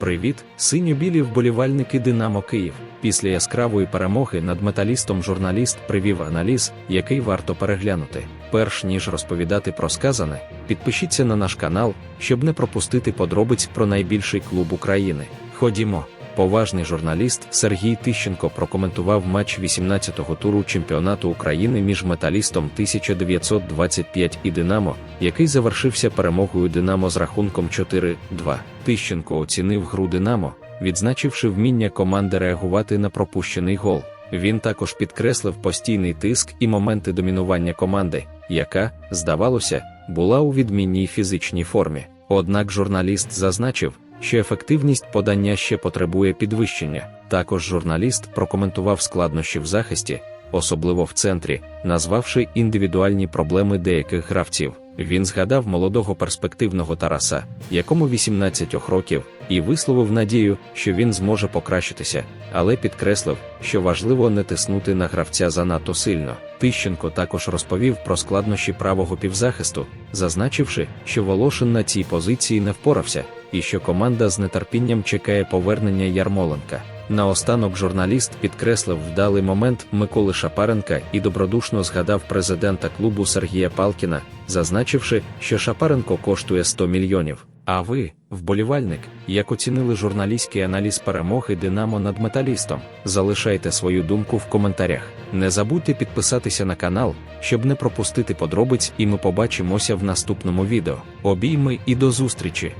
Привіт, синьо-білі вболівальники Динамо Київ. Після яскравої перемоги над металістом журналіст привів аналіз, який варто переглянути. Перш ніж розповідати про сказане, підпишіться на наш канал, щоб не пропустити подробиць про найбільший клуб України. Ходімо. Поважний журналіст Сергій Тищенко прокоментував матч 18-го туру чемпіонату України між металістом 1925 і Динамо, який завершився перемогою Динамо з рахунком 4-2. Тищенко оцінив гру Динамо, відзначивши вміння команди реагувати на пропущений гол. Він також підкреслив постійний тиск і моменти домінування команди, яка, здавалося, була у відмінній фізичній формі. Однак журналіст зазначив, що ефективність подання ще потребує підвищення. Також журналіст прокоментував складнощі в захисті, особливо в центрі, назвавши індивідуальні проблеми деяких гравців. Він згадав молодого перспективного Тараса, якому 18 років, і висловив надію, що він зможе покращитися, але підкреслив, що важливо не тиснути на гравця занадто сильно. Тищенко також розповів про складнощі правого півзахисту, зазначивши, що Волошин на цій позиції не впорався, і що команда з нетерпінням чекає повернення Ярмоленка. Наостанок журналіст підкреслив вдалий момент Миколи Шапаренка і добродушно згадав президента клубу Сергія Палкіна, зазначивши, що Шапаренко коштує 100 мільйонів. А ви, вболівальник, як оцінили журналістський аналіз перемоги Динамо над металістом? Залишайте свою думку в коментарях. Не забудьте підписатися на канал, щоб не пропустити подробиць, і ми побачимося в наступному відео. Обійми і до зустрічі!